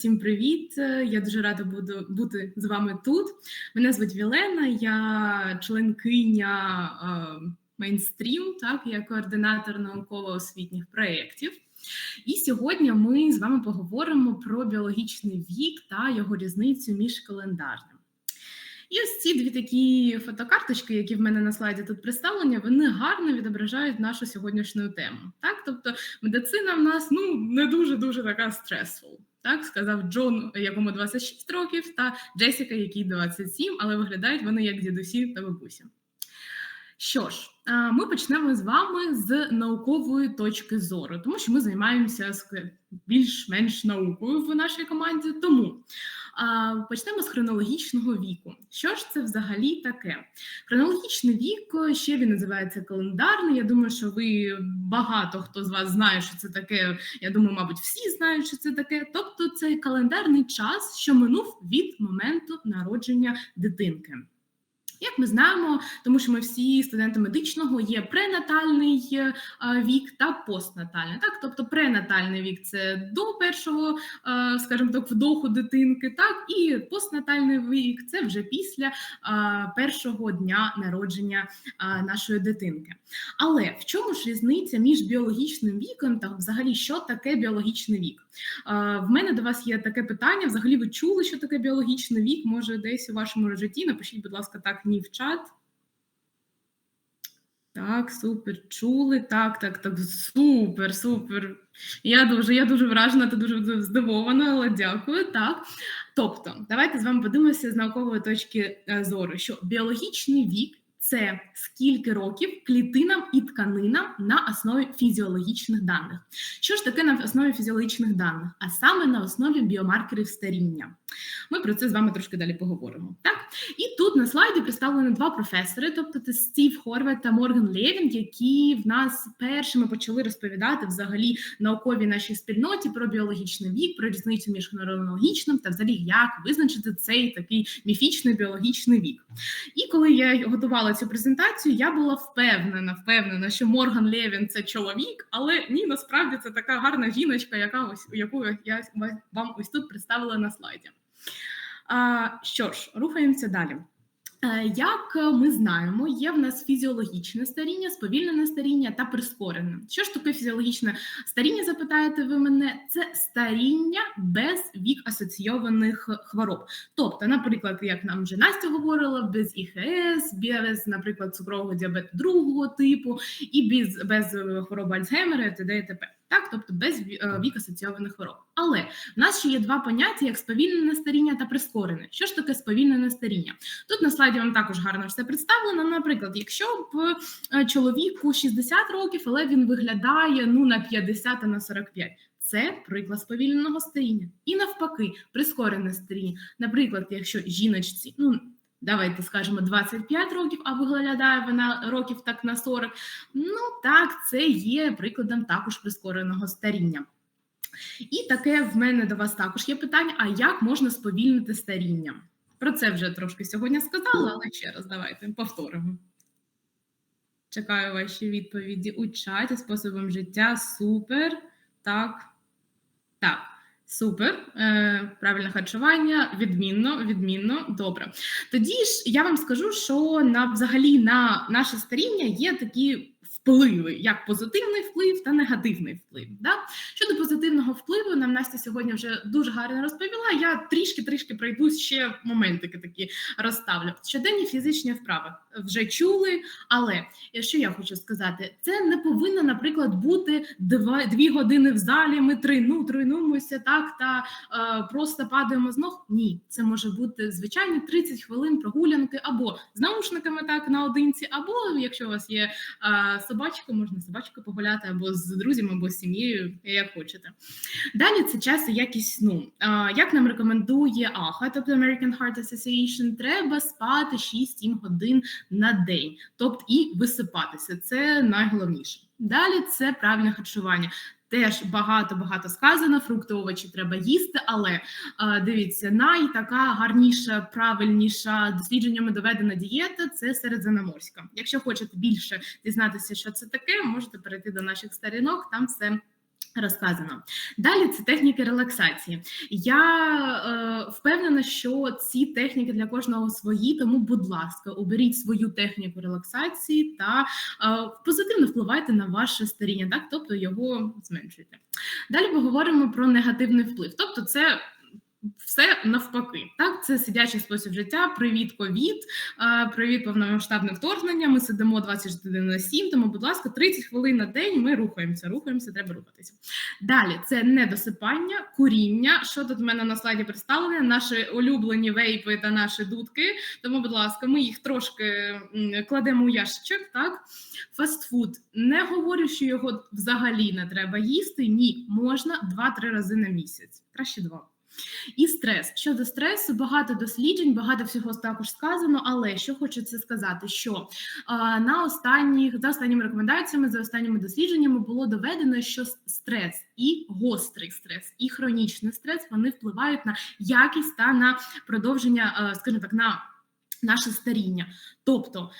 Всім привіт! Я дуже рада буду бути з вами тут. Мене звуть Вілена, я членкиня мейнстрім, так я координатор науково-освітніх проєктів. І сьогодні ми з вами поговоримо про біологічний вік та його різницю між календарним. І ось ці дві такі фотокарточки, які в мене на слайді тут представлені, вони гарно відображають нашу сьогоднішню тему. Так, тобто медицина в нас ну не дуже дуже така стресфул. Так сказав Джон, якому 26 років, та Джесіка, якій 27, але виглядають вони як дідусі та бабусі. Що ж, ми почнемо з вами з наукової точки зору, тому що ми займаємося більш-менш наукою в нашій команді. Тому почнемо з хронологічного віку. Що ж це взагалі таке? Хронологічний вік ще він називається календарний. Я думаю, що ви багато хто з вас знає, що це таке. Я думаю, мабуть, всі знають, що це таке. Тобто, це календарний час, що минув від моменту народження дитинки. Як ми знаємо, тому що ми всі студенти медичного є пренатальний е, вік та постнатальний. Так, тобто пренатальний вік це до першого, е, скажімо так, вдоху дитинки, так і постнатальний вік це вже після е, першого дня народження нашої дитинки. Але в чому ж різниця між біологічним віком та взагалі що таке біологічний вік? В мене до вас є таке питання. Взагалі, ви чули, що таке біологічний вік? Може, десь у вашому житті? Напишіть, будь ласка, так ні в чат. Так, супер, чули. Так, так, так, супер, супер. Я дуже я дуже вражена та дуже здивована, але дякую. Так. Тобто, давайте з вами подивимося з наукової точки е, зору, що біологічний вік це скільки років клітинам і тканинам на основі фізіологічних даних. Що ж таке на основі фізіологічних даних? А саме на основі біомаркерів старіння. Ми про це з вами трошки далі поговоримо. Так і тут на слайді представлені два професори, тобто це Стів Хорват та Морган Левін, які в нас першими почали розповідати взагалі науковій нашій спільноті про біологічний вік, про різницю між хронологічним та взагалі як визначити цей такий міфічний біологічний вік. І коли я готувала цю презентацію, я була впевнена, впевнена, що Морган Левін це чоловік, але ні, насправді це така гарна жіночка, яка ось яку я вам ось тут представила на слайді. Що ж, рухаємося далі. Е, як ми знаємо, є в нас фізіологічне старіння, сповільнене старіння та прискорене. Що ж таке фізіологічне старіння? Запитаєте ви мене? Це старіння без вік асоційованих хвороб. Тобто, наприклад, як нам вже Настя говорила, без ІХС, без, наприклад, цукрового діабету другого типу і без без хвороби Альцгеймера, і т.д. і т.п так, тобто без е, вік асоційованих хвороб. Але в нас ще є два поняття: як сповільнене старіння та прискорене. Що ж таке сповільнене старіння? Тут на слайді вам також гарно все представлено. Наприклад, якщо б е, чоловіку 60 років, але він виглядає ну на 50 на 45. Це приклад сповільненого старіння. І навпаки, прискорене старіння. Наприклад, якщо жіночці, ну давайте скажемо 25 років, а виглядає вона років так на 40. Ну так, це є прикладом також прискореного старіння. І таке в мене до вас також є питання: а як можна сповільнити старіння? Про це вже трошки сьогодні сказала, але ще раз давайте повторимо. Чекаю ваші відповіді у чаті способом життя. Супер. Так. Так. Супер, е, правильне харчування, відмінно, відмінно, добре. Тоді ж я вам скажу, що на взагалі на наше старіння є такі впливи, як позитивний вплив та негативний вплив. Да? Щодо позитивного впливу, нам Настя сьогодні вже дуже гарно розповіла. Я трішки-трішки пройду ще моментики такі розставлю. Щоденні фізичні вправи вже чули, але що я хочу сказати, це не повинно, наприклад, бути два, дві години в залі. Ми трину, тренуємося так та е, просто падаємо з ног. Ні, це може бути звичайні 30 хвилин прогулянки або з наушниками так наодинці, або якщо у вас є е, собачку, можна собачку погуляти або з друзями, або з сім'єю, як хочете. Далі це час і якість сну. Як нам рекомендує АХА, тобто American Heart Association, треба спати 6-7 годин на день, тобто і висипатися. Це найголовніше. Далі це правильне харчування. Теж багато-багато сказано, фрукти, овочі треба їсти, але дивіться, найтака гарніша, правильніша дослідженнями доведена дієта це середземноморська. Якщо хочете більше дізнатися, що це таке, можете перейти до наших сторінок, там все Розказано далі. Це техніки релаксації. Я е, впевнена, що ці техніки для кожного свої. Тому, будь ласка, оберіть свою техніку релаксації та е, позитивно впливайте на ваше старіння, так тобто його зменшуйте. Далі поговоримо про негативний вплив. Тобто, це все навпаки, так це сидячий спосіб життя. Привіт, ковід, привіт, повномасштабне вторгнення. Ми сидимо 24 на 7, Тому, будь ласка, 30 хвилин на день. Ми рухаємося, рухаємося, треба рухатися. Далі це недосипання, куріння. Що тут в мене на слайді представлене? Наші улюблені вейпи та наші дудки. Тому, будь ласка, ми їх трошки кладемо у ящичок. Так, фастфуд. Не говорю, що його взагалі не треба їсти. Ні, можна 2-3 рази на місяць. Краще два. І стрес щодо стресу, багато досліджень, багато всього також сказано. Але що хочеться сказати, що а, на останніх за останніми рекомендаціями, за останніми дослідженнями було доведено, що стрес і гострий стрес, і хронічний стрес вони впливають на якість та на продовження, скажімо так, на наше старіння. Тобто,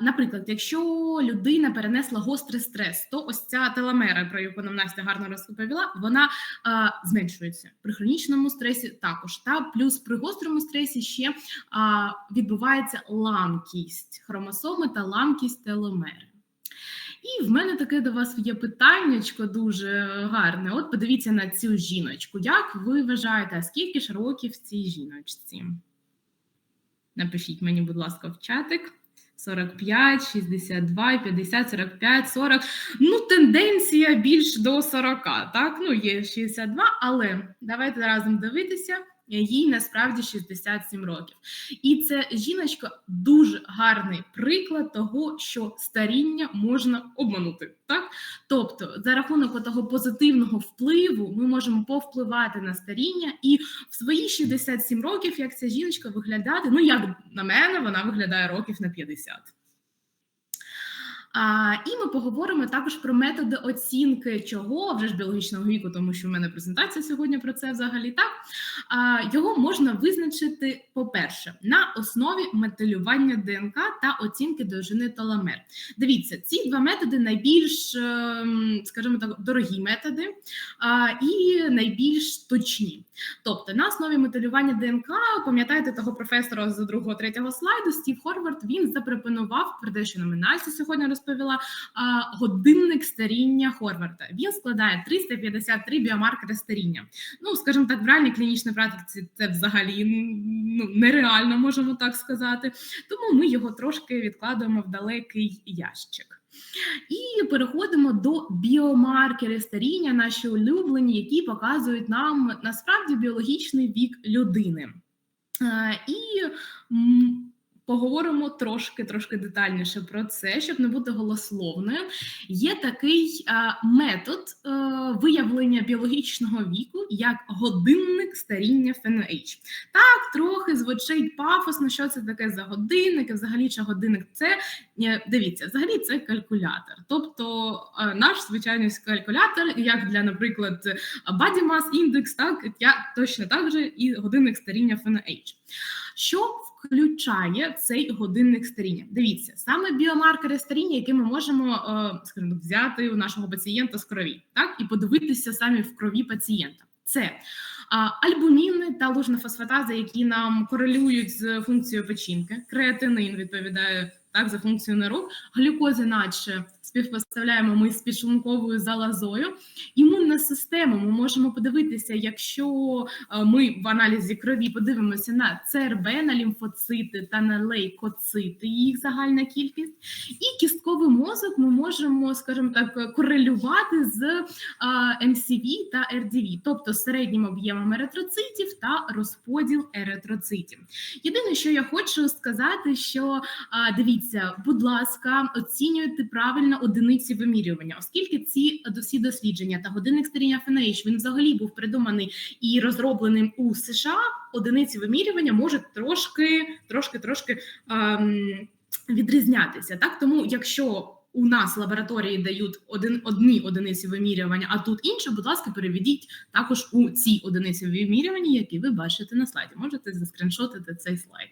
наприклад, якщо людина перенесла гострий стрес, то ось ця теломера, про яку нам Настя гарно розповіла, вона зменшується при хронічному стресі. Також та плюс при гострому стресі ще відбувається ламкість хромосоми та ламкість теломери. І в мене таке до вас є питаннячко дуже гарне. От подивіться на цю жіночку. Як ви вважаєте, скільки ж років цій жіночці? Напишіть мені, будь ласка, в чатик. 45, 62, 50, 45, 40. Ну, тенденція більш до 40. Так, ну є 62, але давайте разом дивитися їй насправді 67 років. І це жіночка дуже гарний приклад того, що старіння можна обманути. Так, тобто, за рахунок того позитивного впливу, ми можемо повпливати на старіння і в свої 67 років, як ця жіночка виглядати. Ну як на мене, вона виглядає років на 50. А, І ми поговоримо також про методи оцінки чого вже ж біологічного віку, тому що в мене презентація сьогодні про це взагалі так. А, Його можна визначити, по-перше, на основі металювання ДНК та оцінки довжини теломер. Дивіться, ці два методи найбільш, ем, скажімо так, дорогі методи а, і найбільш точні. Тобто, на основі металювання ДНК, пам'ятаєте того професора з другого третього слайду, Стів Хорвард, він запропонував про те, що номінацію сьогодні розповіла годинник старіння Хорварда. Він складає 353 біомаркери старіння. Ну, скажімо так, в реальній клінічній практиці це взагалі ну, нереально, можемо так сказати. Тому ми його трошки відкладаємо в далекий ящик. І переходимо до біомаркерів старіння, наші улюблені, які показують нам насправді біологічний вік людини. І Поговоримо трошки трошки детальніше про це, щоб не бути голословною. Є такий а, метод а, виявлення біологічного віку як годинник старіння FNH. Так, трохи звучить пафосно, що це таке за годинник, і взагалі чи годинник це е, дивіться, взагалі це калькулятор. Тобто а, наш звичайний калькулятор, як для, наприклад, Body Mass Index, так я точно так же і годинник старіння FNH. Що включає цей годинник старіння. Дивіться, саме біомаркери старіння, які ми можемо е, скажімо, взяти у нашого пацієнта з крові, так і подивитися самі в крові пацієнта. Це альбуміни та лужна фосфатаза, які нам корелюють з функцією печінки. Креатинин відповідає так за функцією нирок, глюкози, наче співпоставляємо ми з підшлунковою залозою. Імунна система ми можемо подивитися, якщо е, ми в аналізі крові подивимося на ЦРБ, на лімфоцити та на лейкоцити, їх загальна кількість, і кістковий мозок ми можемо, скажімо так, корелювати з МСВ та РДВ, тобто середнім об'ємом еритроцитів та розподіл еритроцитів. Єдине, що я хочу сказати, що дивіться, будь ласка, оцінюйте правильно одиниці вимірювання, оскільки ці всі дослідження та годинник старіння ФНХ, він взагалі був придуманий і розроблений у США. Одиниці вимірювання можуть трошки, трошки, трошки ем, відрізнятися. Так тому, якщо у нас лабораторії дають один одні одиниці вимірювання, а тут інші, будь ласка, переведіть також у ці одиниці вимірювання, які ви бачите на слайді. Можете заскріншотити цей слайд.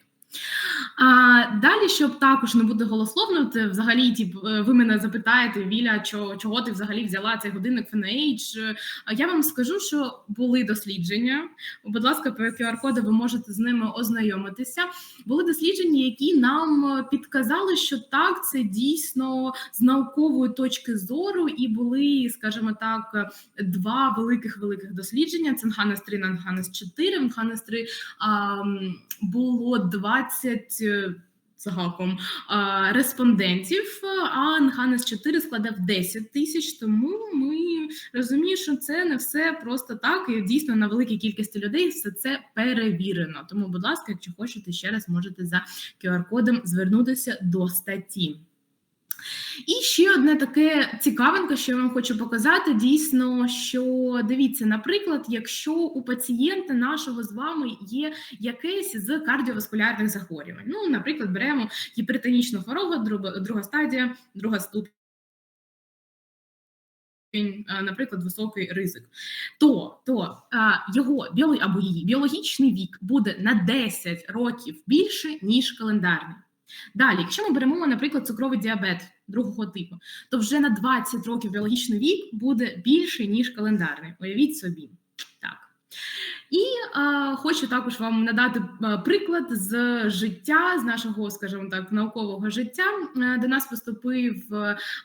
А далі, щоб також не бути голословною, це взагалі, тип, е, ви мене запитаєте, Віля, чого, чого ти взагалі взяла цей годинник FNH? Я вам скажу, що були дослідження. Будь ласка, по QR-коду ви можете з ними ознайомитися. Були дослідження, які нам підказали, що так, це дійсно з наукової точки зору, і були, скажімо так, два великих великих дослідження: це NHANES 3 на NHANES 4. NHANES 3 а, було 20 з гаком респондентів, а Нханес 4 складав 10 тисяч. Тому ми розуміємо, що це не все просто так, і дійсно на великій кількості людей все це перевірено. Тому, будь ласка, якщо хочете ще раз, можете за QR-кодом звернутися до статті. І ще одне таке цікавинка, що я вам хочу показати. Дійсно, що дивіться, наприклад, якщо у пацієнта нашого з вами є якесь з кардіоваскулярних захворювань, ну, наприклад, беремо гіпертонічну хворобу, друга, стадія, друга ступінь. Наприклад, високий ризик, то то а, його біо, або її біологічний вік буде на 10 років більше ніж календарний. Далі, якщо ми беремо, наприклад, цукровий діабет другого типу, то вже на 20 років біологічний вік буде більший, ніж календарний. Уявіть собі. Так. І а, хочу також вам надати приклад з життя, з нашого, скажімо так, наукового життя. Е, до нас поступив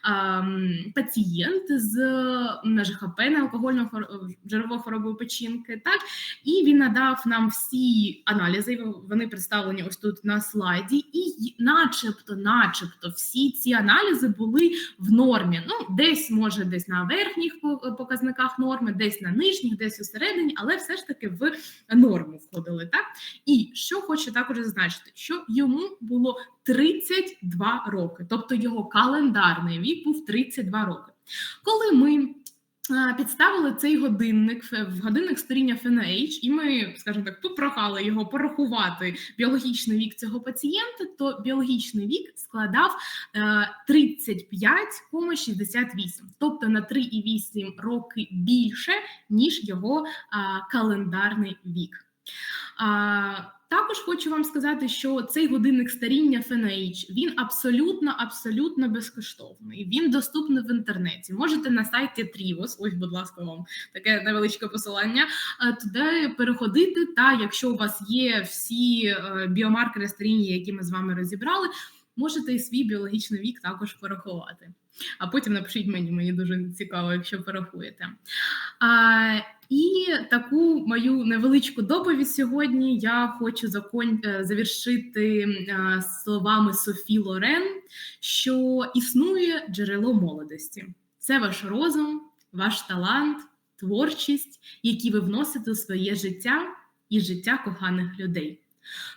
а, пацієнт з на ЖХП на алкогольну жирову хворобу печінки. Так і він надав нам всі аналізи. Вони представлені ось тут на слайді, і, начебто, начебто, всі ці аналізи були в нормі. Ну, десь може, десь на верхніх показниках норми, десь на нижніх, десь у середині, але все ж таки в норму входили. Так і що хочу також зазначити, що йому було 32 роки, тобто його календарний вік був 32 роки. Коли ми Підставили цей годинник в годинник старіння FNH, і ми, скажімо так, попрохали його порахувати біологічний вік цього пацієнта, то біологічний вік складав 35,68, тобто на 3,8 роки більше, ніж його календарний вік. Також хочу вам сказати, що цей годинник старіння FNH, він абсолютно абсолютно безкоштовний. Він доступний в інтернеті. Можете на сайті Trivos, ось, будь ласка, вам таке невеличке посилання. Е, туди переходити. Та якщо у вас є всі е, біомаркери старіння, які ми з вами розібрали, можете і свій біологічний вік також порахувати. А потім напишіть мені, мені дуже цікаво, якщо порахуєте. І таку мою невеличку доповідь сьогодні я хочу закон... Е, завершити словами Софі Лорен, що існує джерело молодості. Це ваш розум, ваш талант, творчість, які ви вносите у своє життя і життя коханих людей.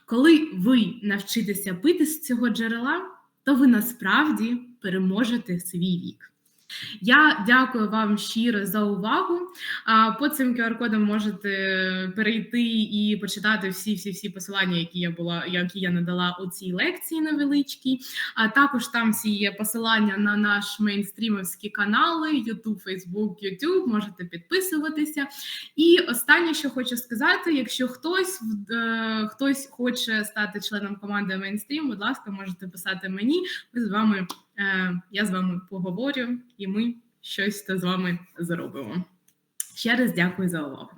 Коли ви навчитеся пити з цього джерела, то ви насправді переможете свій вік. Я дякую вам щиро за увагу. По цим QR-кодам можете перейти і почитати всі всі всі посилання, які я була, які я надала у цій лекції невеличкій. А також там всі є посилання на наш мейнстрімовські канали: YouTube, Facebook, YouTube, Можете підписуватися. І останнє, що хочу сказати: якщо хтось е, хтось хоче стати членом команди Мейнстрім, будь ласка, можете писати мені. Ми з вами. Е, я з вами поговорю, і ми щось з вами зробимо. Ще раз дякую за увагу.